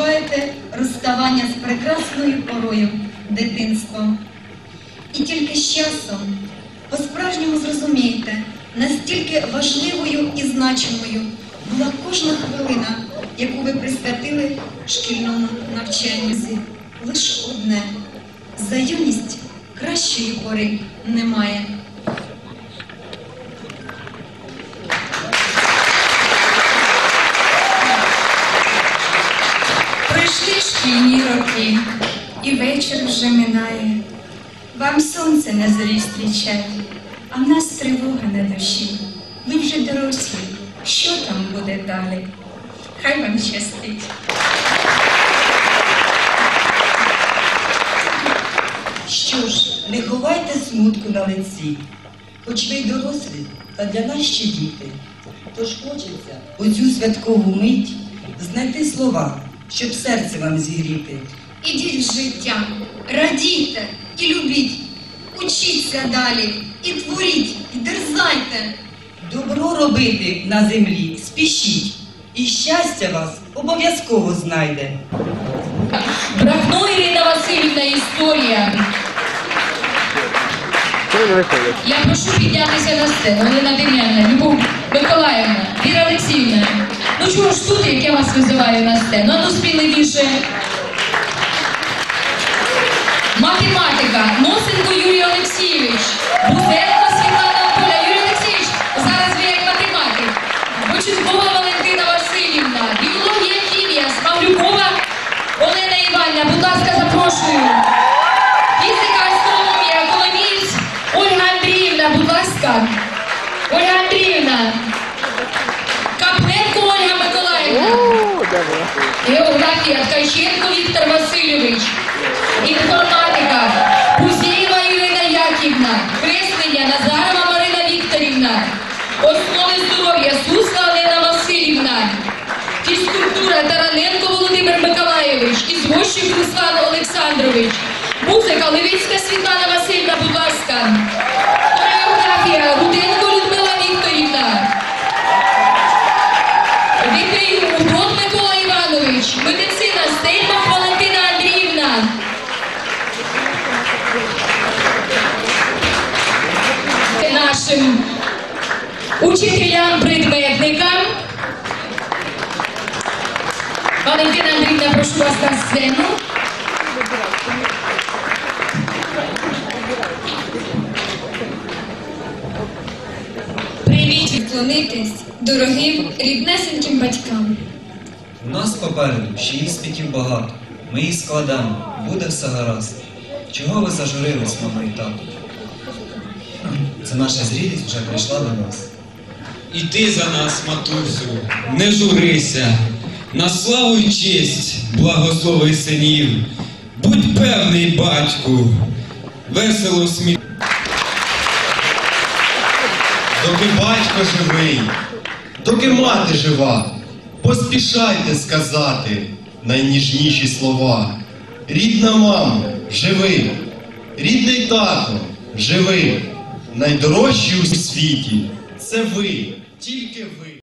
відчуваєте розставання з прекрасною порою дитинством. І тільки з часом по-справжньому зрозумієте, настільки важливою і значимою була кожна хвилина, яку ви присвятили шкільному навчанню. Лише одне за юність кращої пори немає. Пройшли роки, і вечір вже минає. Вам сонце на зорі зустрічає, а в нас тривога на душі. Ви вже дорослі. Що там буде далі? Хай вам щастить. Що ж, не ховайте смутку на лиці, хоч ви й дорослі, та для нас ще діти. Тож хочеться у цю святкову мить знайти слова, щоб серце вам зігріти. Ідіть в життя, радійте і любіть, учіться далі, і творіть, і дерзайте. Добро робити на землі, спішіть, і щастя вас обов'язково знайде. Брахно Ірина Васильівна, історія. Я прошу піднятися на сцену. Олена Дем'яна, Любов Миколаївна, Віра Олексіївна. Ну чого ж тут, як я вас визиваю на сцену? А ну сміливіше. Математика. Носенко Юрій Олексійович. Бузенко Світлана Поля. Юрій Олексійович, зараз ви як математик. Почуткова Валентина Васильівна. Біологія, хімія. Смавлюкова Олена Іванівна. Будь ласка, запрошую. Фізика, астрономія, економіст. Ольга Андріївна, будь ласка. Ольга Андріївна. Капленко Ольга Миколаївна. Географія Ткаченко Віктор Васильович. Інформатика. Гузєєва Ірина Яківна. Креслення Назарова Марина Вікторівна. Основи здоров'я Суска Олена Васильівна. Фізкультура Тараненко Володимир Миколаєвич. Ізвощик Руслан Олександрович. Музика Левицька Світлана Васильівна, будь ласка. Хореографія Руденко учителям-предметникам. Валентина Андріївна, прошу вас на сцену. Привіт відклонитись дорогим ріднесеньким батькам. У нас попереду ще іспитів багато. Ми їх складемо, буде все гаразд. Чого ви зажурились, мамо і тато? Це наша зрілість вже прийшла до нас. І ти за нас, матусю, не журися. На славу й честь, благослови синів. Будь певний, батьку, весело сміх. Доки батько живий, доки мати жива, поспішайте сказати найніжніші слова. Рідна мамо, живи, рідний тато, живи, найдорожчі у світі це ви, тільки ви.